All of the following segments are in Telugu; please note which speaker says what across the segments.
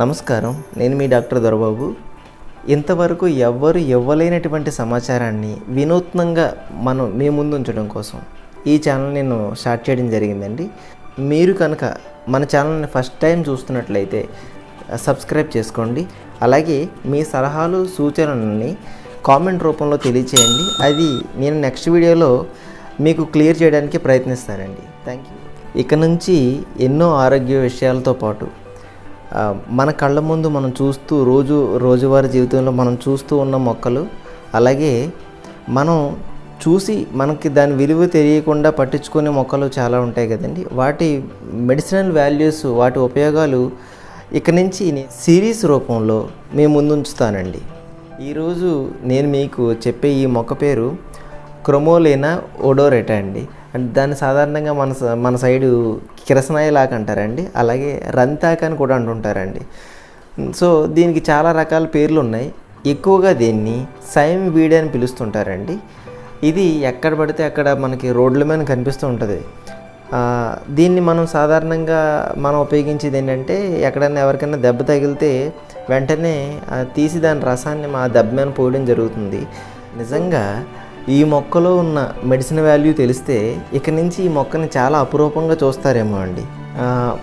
Speaker 1: నమస్కారం. నేను మీ డాక్టర్ దొరబాబు. ఇంతవరకు ఎవ్వరు ఇవ్వలేనటువంటి సమాచారాన్ని వినూత్నంగా మనం మీ ముందు ఉంచడం కోసం ఈ ఛానల్ నేను స్టార్ట్ చేయడం జరిగిందండి. మీరు కనుక మన ఛానల్ని ఫస్ట్ టైం చూస్తున్నట్లయితే సబ్స్క్రైబ్ చేసుకోండి. అలాగే మీ సలహాలు సూచనలని కామెంట్ రూపంలో తెలియచేయండి. అది నేను నెక్స్ట్ వీడియోలో మీకు క్లియర్ చేయడానికి ప్రయత్నిస్తానండి. థ్యాంక్ యూ ఇక నుంచి ఎన్నో ఆరోగ్య విషయాలతో పాటు మన కళ్ళ ముందు మనం చూస్తూ రోజు రోజువారీ జీవితంలో మనం చూస్తూ ఉన్న మొక్కలు అలాగే మనం చూసి మనకి దాని విలువ తెలియకుండా పట్టించుకునే మొక్కలు చాలా ఉంటాయి కదండి. వాటి మెడిసినల్ వాల్యూస్ వాటి ఉపయోగాలు ఇక నుంచి సిరీస్ రూపంలో మేము ముందుంచుతానండి. ఈరోజు నేను మీకు చెప్పే ఈ మొక్క పేరు క్రొమోలేనా ఒడోరెటా అండి. అండ్ దాన్ని సాధారణంగా మన మన సైడు కిరసనాయి లాగా అంటారండి. అలాగే రంతాక్ అని కూడా అంటుంటారండి. సో దీనికి చాలా రకాల పేర్లు ఉన్నాయి. ఎక్కువగా దీన్ని సైమ్ వీడి అని పిలుస్తుంటారండి. ఇది ఎక్కడ పడితే అక్కడ మనకి రోడ్ల మీద కనిపిస్తూ ఉంటుంది. దీన్ని మనం సాధారణంగా మనం ఉపయోగించేది ఏంటంటే ఎక్కడైనా ఎవరికైనా దెబ్బ తగిలితే వెంటనే తీసి దాని రసాన్ని మా దెబ్బ మీద పోయడం జరుగుతుంది. నిజంగా ఈ మొక్కలో ఉన్న మెడిసిన్ వాల్యూ తెలిస్తే ఇక నుంచి ఈ మొక్కని చాలా అపురూపంగా చూస్తారేమో అండి.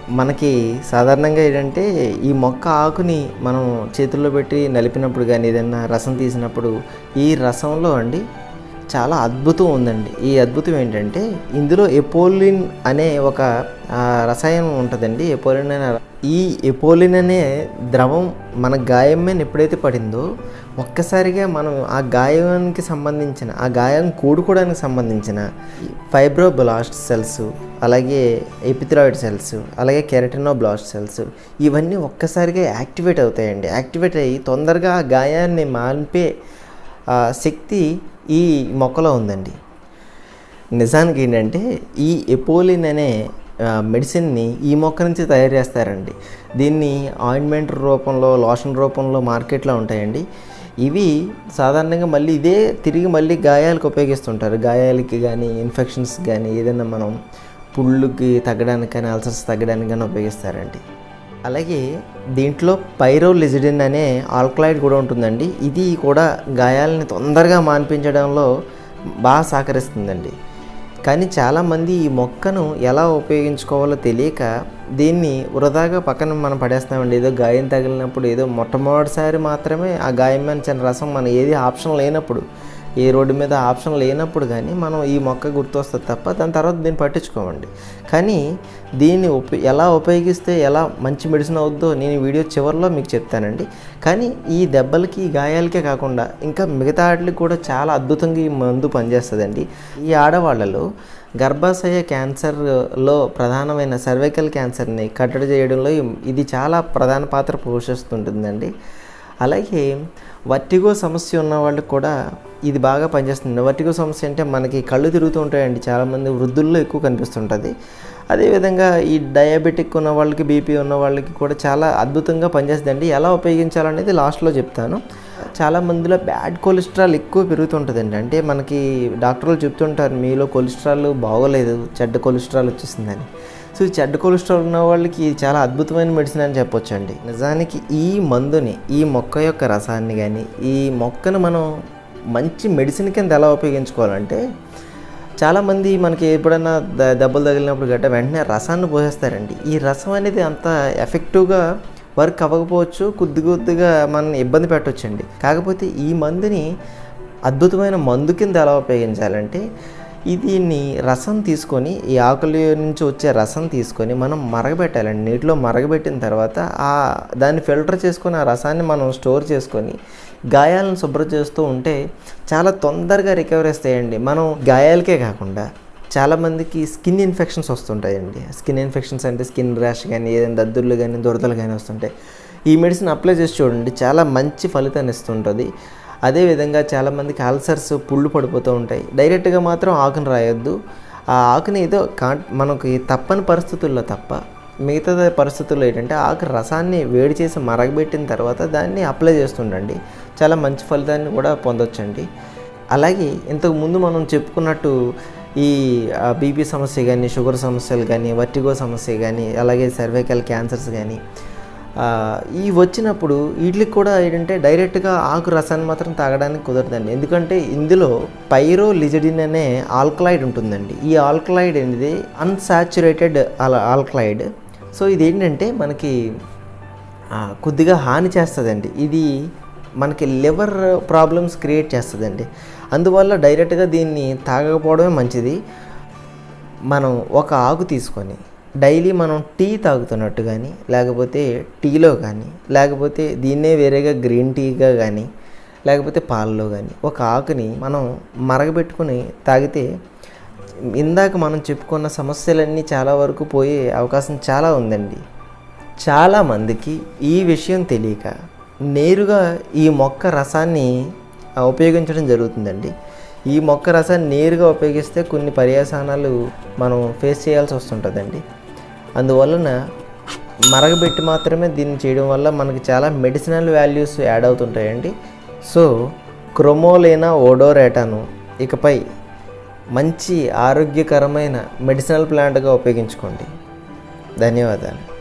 Speaker 1: మనకి సాధారణంగా ఏంటంటే ఈ మొక్క ఆకుని మనం చేతుల్లో పెట్టి నలిపినప్పుడు కానీ ఏదైనా రసం తీసినప్పుడు ఈ రసంలో అండి చాలా అద్భుతం ఉందండి. ఈ అద్భుతం ఏంటంటే ఇందులో ఎపోలిన్ అనే ఒక రసాయనం ఉంటుందండి. ఎపోలిన్ అనే ఈ ఎపోలిన్ అనే ద్రవం మన గాయం మీద ఎప్పుడైతే పడిందో ఒక్కసారిగా మనం ఆ గాయానికి సంబంధించిన ఆ గాయం కూడుకోవడానికి సంబంధించిన ఫైబ్రోబ్లాస్ట్ సెల్స్ అలాగే ఎపిథ్రాయిడ్ సెల్స్ అలాగే కెరటినోబ్లాస్ట్ సెల్స్ ఇవన్నీ ఒక్కసారిగా యాక్టివేట్ అవుతాయండి. యాక్టివేట్ అయ్యి తొందరగా ఆ గాయాన్ని మాన్పే శక్తి ఈ మొక్కలో ఉందండి. నిజానికి ఏంటంటే ఈ ఎపోలిన్ అనే మెడిసిన్ని ఈ మొక్క నుంచి తయారు చేస్తారండి. దీన్ని ఆయింట్మెంట్ రూపంలో లోషన్ రూపంలో మార్కెట్లో ఉంటాయండి. ఇవి సాధారణంగా మళ్ళీ ఇదే తిరిగి మళ్ళీ గాయాలకు ఉపయోగిస్తుంటారు. గాయాలకి కానీ ఇన్ఫెక్షన్స్ కానీ ఏదైనా మనం పుళ్ళుకి తగ్గడానికి కానీ అల్సర్స్ తగ్గడానికి కానీ ఉపయోగిస్తారండి. అలాగే దీంట్లో పైరోలిజిడిన్ అనే ఆల్కలాయిడ్ కూడా ఉంటుందండి. ఇది కూడా గాయాలని తొందరగా మాన్పించడంలో బాగా సహకరిస్తుందండి. కానీ చాలామంది ఈ మొక్కను ఎలా ఉపయోగించుకోవాలో తెలియక దీన్ని వృధాగా పక్కన మనం పడేస్తామండి ఏదో గాయం తగిలినప్పుడు ఏదో మొట్టమొదటిసారి మాత్రమే ఆ గాయం మీద చిన్న రసం మన ఏది ఆప్షన్ లేనప్పుడు ఏ రోడ్డు మీద ఆప్షన్ లేనప్పుడు కానీ మనం ఈ మొక్క గుర్తొస్తుంది తప్ప దాని తర్వాత దీన్ని పట్టించుకోమండి. కానీ దీన్ని ఉప ఎలా ఉపయోగిస్తే ఎలా మంచి మెడిసిన్ అవుద్దో నేను వీడియో చివరిలో మీకు చెప్తానండి. కానీ ఈ దెబ్బలకి ఈ గాయాలకే కాకుండా ఇంకా మిగతా వాటికి కూడా చాలా అద్భుతంగా ఈ మందు పనిచేస్తుందండి. ఈ ఆడవాళ్ళలో గర్భాశయ క్యాన్సర్లో ప్రధానమైన సర్వైకల్ క్యాన్సర్ని కట్టడి చేయడంలో ఇది చాలా ప్రధాన పాత్ర పోషిస్తుంటుందండి. అలాగే వర్టిగో సమస్య ఉన్న వాళ్ళకి కూడా ఇది బాగా పనిచేస్తుంది. వర్టిగో సమస్య అంటే మనకి కళ్ళు తిరుగుతూ ఉంటాయండి. చాలామంది వృద్ధుల్లో ఎక్కువ కనిపిస్తుంటుంది. అదేవిధంగా ఈ డయాబెటిక్ ఉన్న వాళ్ళకి బీపీ ఉన్న వాళ్ళకి కూడా చాలా అద్భుతంగా పనిచేస్తుందండి. ఎలా ఉపయోగించాలనేది లాస్ట్లో చెప్తాను. చాలా మందిలో బ్యాడ్ కొలెస్ట్రాల్ ఎక్కువ పెరుగుతుంటుందండి. అంటే మనకి డాక్టర్లు చెప్తుంటారు మీలో కొలెస్ట్రాల్ బాగోలేదు చెడ్డ కొలెస్ట్రాల్ వచ్చేసిందని. సో చెడ్డ కొలెస్ట్రాల్ ఉన్న వాళ్ళకి చాలా అద్భుతమైన మెడిసిన్ అని చెప్పొచ్చండి. నిజానికి ఈ మందుని ఈ మొక్క యొక్క రసాన్ని కానీ ఈ మొక్కను మనం మంచి మెడిసిన్ కింద ఎలా ఉపయోగించుకోవాలంటే చాలామంది మనకి ఎప్పుడైనా ద- దెబ్బలు తగిలినప్పుడు గట్ట వెంటనే రసాన్ని పోసేస్తారండి. ఈ రసం అనేది అంత ఎఫెక్టివ్గా వర్క్ అవ్వకపోవచ్చు కొద్ది కొద్దిగా మనం ఇబ్బంది పెట్టవచ్చండి కాకపోతే ఈ మందుని అద్భుతమైన మందు కింద ఎలా ఉపయోగించాలంటే దీన్ని రసం తీసుకొని ఈ ఆకుల నుంచి వచ్చే రసం తీసుకొని మనం మరగబెట్టాలండి. నీటిలో మరగబెట్టిన తర్వాత ఆ దాన్ని ఫిల్టర్ చేసుకొని ఆ రసాన్ని మనం స్టోర్ చేసుకొని గాయాలను శుభ్రం చేస్తూ ఉంటే చాలా తొందరగా రికవర్ వస్తాయండి మనం గాయాలకే కాకుండా చాలామందికి స్కిన్ ఇన్ఫెక్షన్స్ వస్తుంటాయండి. స్కిన్ ఇన్ఫెక్షన్స్ అంటే స్కిన్ ర్యాష్ కానీ ఏదైనా దద్దుర్లు కానీ దురదలు కానీ వస్తుంటాయి. ఈ మెడిసిన్ అప్లై చేసి చూడండి చాలా మంచి ఫలితాన్ని ఇస్తుంటుంది. అదేవిధంగా చాలామందికి అల్సర్స్ పుళ్ళు పడిపోతూ ఉంటాయి. డైరెక్ట్గా మాత్రం ఆకును రాయొద్దు. ఆ ఆకుని ఏదో కా మనకి తప్పని పరిస్థితుల్లో తప్ప మిగతా పరిస్థితుల్లో ఏంటంటే ఆకు రసాన్ని వేడి చేసి మరగబెట్టిన తర్వాత దాన్ని అప్లై చేస్తుండండి. చాలా మంచి ఫలితాన్ని కూడా పొందొచ్చండి. అలాగే ఇంతకు ముందు మనం చెప్పుకున్నట్టు ఈ బీపీ సమస్య కానీ షుగర్ సమస్యలు కానీ వర్టిగో సమస్య కానీ అలాగే సర్వైకల్ క్యాన్సర్స్ కానీ ఈ వచ్చినప్పుడు వీటికి కూడా ఏంటంటే డైరెక్ట్గా ఆకు రసాన్ని మాత్రం తాగడానికి కుదరదండి. ఎందుకంటే ఇందులో పైరో లిజడిన్ అనే ఆల్కలైడ్ ఉంటుందండి. ఈ ఆల్కలైడ్ అనేది అన్సాచురేటెడ్ ఆల్కలైడ్. సో ఇది ఏంటంటే మనకి కొద్దిగా హాని చేస్తుందండి. ఇది మనకి లివర్ ప్రాబ్లమ్స్ క్రియేట్ చేస్తుందండి. అందువల్ల డైరెక్ట్గా దీన్ని తాగకపోవడమే మంచిది. మనం ఒక ఆకు తీసుకొని డైలీ మనం టీ తాగుతున్నట్టు కానీ లేకపోతే టీలో కానీ లేకపోతే దీన్నే వేరేగా గ్రీన్ టీగా కానీ లేకపోతే పాలలో కానీ ఒక ఆకుని మనం మరగబెట్టుకుని తాగితే ఇందాక మనం చెప్పుకున్న సమస్యలన్నీ చాలా వరకు పోయే అవకాశం చాలా ఉందండి. చాలామందికి ఈ విషయం తెలియక నేరుగా ఈ మొక్క రసాన్ని ఉపయోగించడం జరుగుతుందండి. ఈ మొక్క రసాన్ని నేరుగా ఉపయోగిస్తే కొన్ని పర్యావసానాలు మనం ఫేస్ చేయాల్సి వస్తుంటుందండి. అందువలన మరగబెట్టి మాత్రమే దీన్ని చేయడం వల్ల మనకి చాలా మెడిసినల్ వాల్యూస్ యాడ్ అవుతుంటాయండి. సో క్రొమోలేనా ఓడోరేటాను ఇకపై మంచి ఆరోగ్యకరమైన మెడిసినల్ ప్లాంట్గా ఉపయోగించుకోండి. ధన్యవాదాలు.